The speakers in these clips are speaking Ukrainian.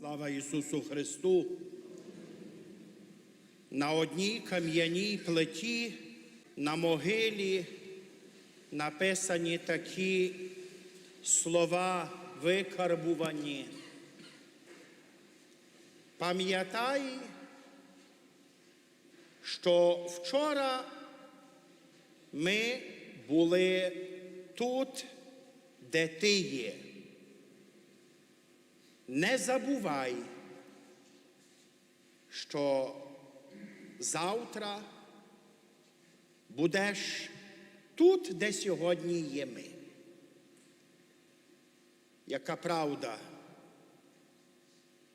Слава Ісусу Христу! На одній кам'яній плиті на могилі написані такі слова викарбувані. Пам'ятай, що вчора ми були тут, де ти є. Не забувай, що завтра будеш тут, де сьогодні є ми. Яка правда?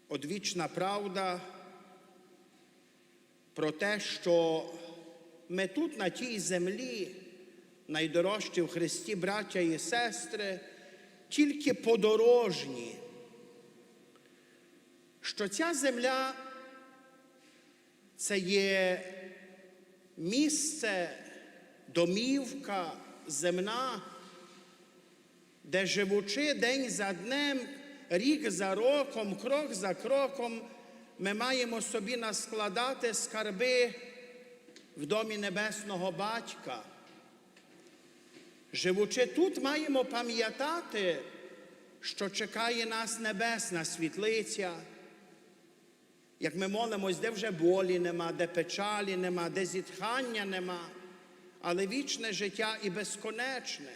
Одвічна правда про те, що ми тут, на тій землі, найдорожчі в Христі браття і сестри, тільки подорожні що ця земля це є місце, домівка земна, де живучи день за днем, рік за роком, крок за кроком, ми маємо собі наскладати скарби в домі Небесного Батька. Живучи тут, маємо пам'ятати, що чекає нас небесна світлиця. Як ми молимось, де вже болі нема, де печалі нема, де зітхання нема, але вічне життя і безконечне.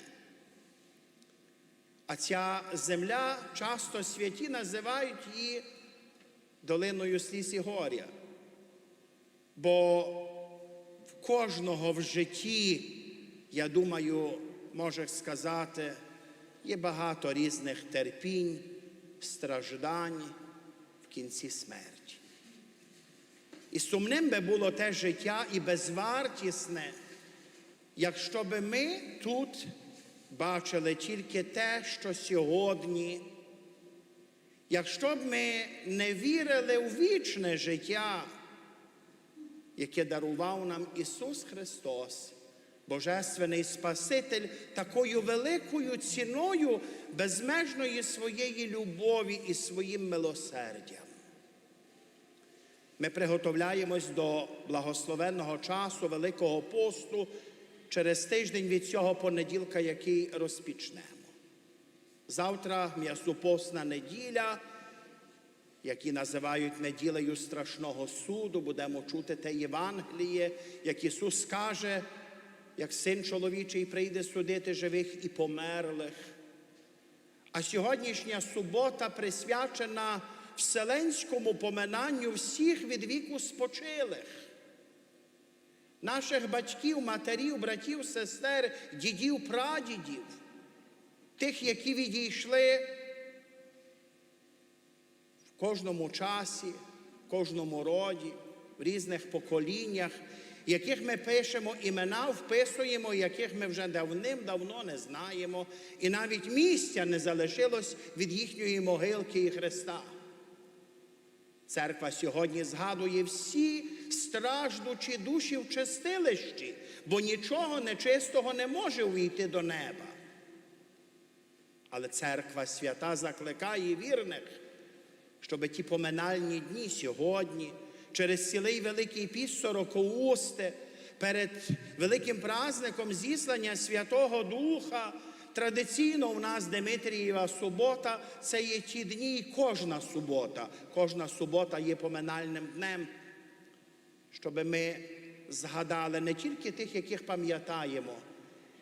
А ця земля часто святі називають її долиною сліз і горя. Бо в кожного в житті, я думаю, може сказати, є багато різних терпінь, страждань в кінці смерті. І сумним би було те життя і безвартісне, якщо би ми тут бачили тільки те, що сьогодні, якщо б ми не вірили у вічне життя, яке дарував нам Ісус Христос, Божественний Спаситель, такою великою ціною безмежної своєї любові і своїм милосердям. Ми приготовляємось до благословенного часу Великого посту через тиждень від цього понеділка, який розпічнемо. Завтра м'ясопосна неділя, які називають неділею страшного суду, будемо чути те Євангеліє, як Ісус каже, як син чоловічий прийде судити живих і померлих. А сьогоднішня субота присвячена вселенському поминанню всіх від віку спочилих, наших батьків, матерів, братів, сестер, дідів, прадідів, тих, які відійшли в кожному часі, в кожному роді, в різних поколіннях, яких ми пишемо імена, вписуємо, яких ми вже давним-давно не знаємо, і навіть місця не залишилось від їхньої могилки і Христа. Церква сьогодні згадує всі страждучі душі в чистилищі, бо нічого нечистого не може увійти до неба. Але церква свята закликає вірних, щоб ті поминальні дні сьогодні, через цілий Великий піст Сорокоусти, перед великим праздником зіслання Святого Духа. Традиційно у нас Димитрієва субота це є ті дні, кожна субота. Кожна субота є поминальним днем, щоб ми згадали не тільки тих, яких пам'ятаємо,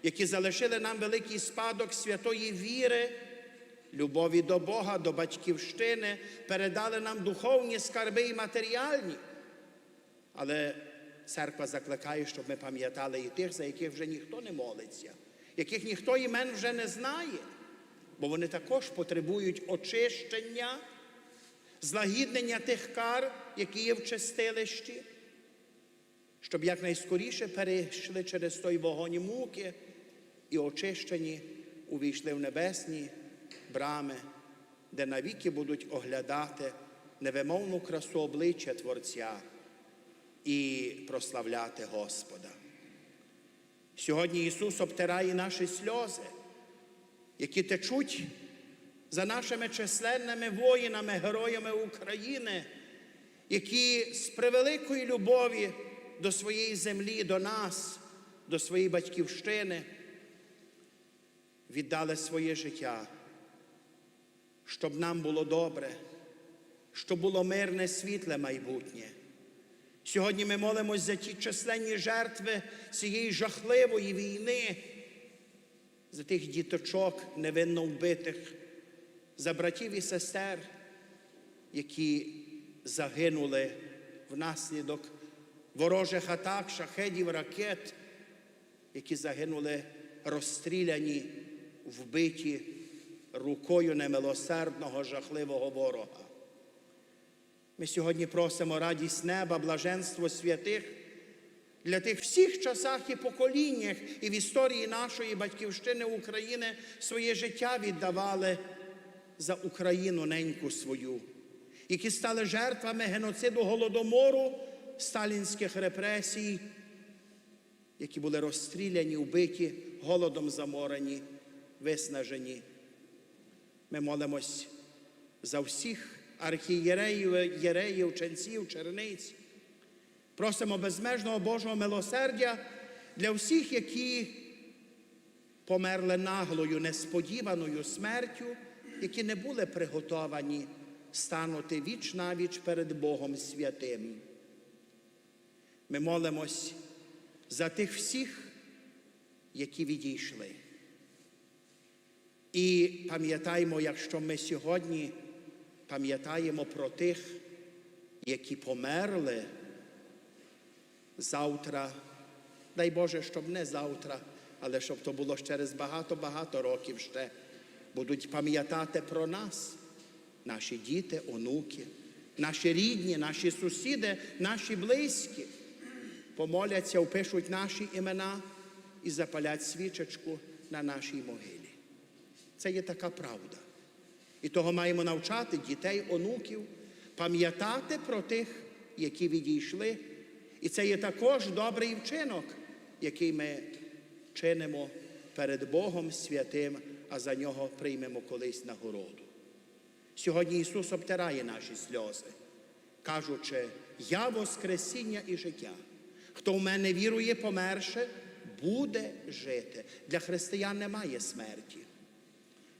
які залишили нам великий спадок святої віри, любові до Бога, до батьківщини, передали нам духовні скарби і матеріальні. Але церква закликає, щоб ми пам'ятали і тих, за яких вже ніхто не молиться яких ніхто імен вже не знає, бо вони також потребують очищення, злагіднення тих кар, які є в чистилищі, щоб якнайскоріше перейшли через той вогонь муки і очищені увійшли в небесні брами, де навіки будуть оглядати невимовну красу обличчя Творця і прославляти Господа. Сьогодні Ісус обтирає наші сльози, які течуть за нашими численними воїнами, героями України, які з превеликої любові до своєї землі, до нас, до своєї батьківщини віддали своє життя, щоб нам було добре, щоб було мирне, світле майбутнє. Сьогодні ми молимось за ті численні жертви цієї жахливої війни, за тих діточок невинно вбитих, за братів і сестер, які загинули внаслідок ворожих атак, шахедів, ракет, які загинули розстріляні, вбиті рукою немилосердного, жахливого ворога. Ми сьогодні просимо радість неба, блаженство святих для тих всіх часах і поколіннях і в історії нашої батьківщини України своє життя віддавали за Україну неньку свою, які стали жертвами геноциду голодомору, сталінських репресій, які були розстріляні, вбиті, голодом заморені, виснажені. Ми молимось за всіх архієреїв, єреїв, ченців, черниць. Просимо безмежного Божого милосердя для всіх, які померли наглою, несподіваною смертю, які не були приготовані станути віч навіч перед Богом святим. Ми молимось за тих всіх, які відійшли. І пам'ятаємо, якщо ми сьогодні пам'ятаємо про тих, які померли завтра, дай Боже, щоб не завтра, але щоб то було через багато-багато років ще, будуть пам'ятати про нас, наші діти, онуки, наші рідні, наші сусіди, наші близькі. Помоляться, впишуть наші імена і запалять свічечку на нашій могилі. Це є така правда. І того маємо навчати дітей, онуків, пам'ятати про тих, які відійшли. І це є також добрий вчинок, який ми чинимо перед Богом святим, а за нього приймемо колись нагороду. Сьогодні Ісус обтирає наші сльози, кажучи, я Воскресіння і життя. Хто в мене вірує, померше, буде жити. Для християн немає смерті,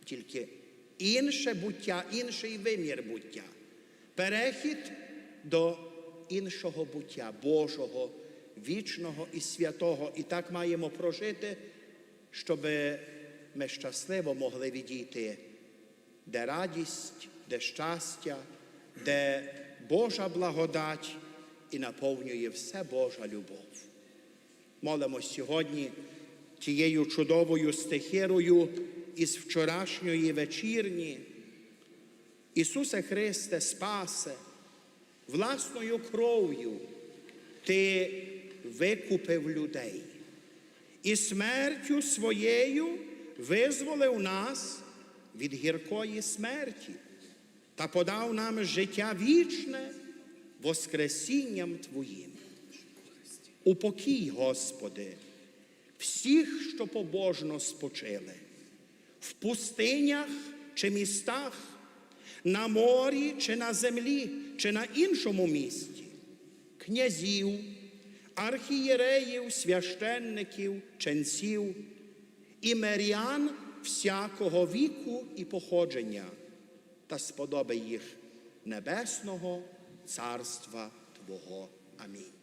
тільки інше буття, інший вимір буття, перехід до іншого буття, Божого, вічного і святого. І так маємо прожити, щоб ми щасливо могли відійти, де радість, де щастя, де Божа благодать і наповнює все Божа любов. Молимось сьогодні тією чудовою стихирою із вчорашньої вечірні. Ісусе Христе, спасе, власною кров'ю Ти викупив людей і смертю своєю визволив нас від гіркої смерті та подав нам життя вічне Воскресінням Твоїм. Упокій, Господи, всіх, що побожно спочили, в пустинях чи містах, на морі чи на землі, чи на іншому місті, князів, архієреїв, священників, ченців і мерян всякого віку і походження, та сподоби їх небесного царства Твого. Амінь.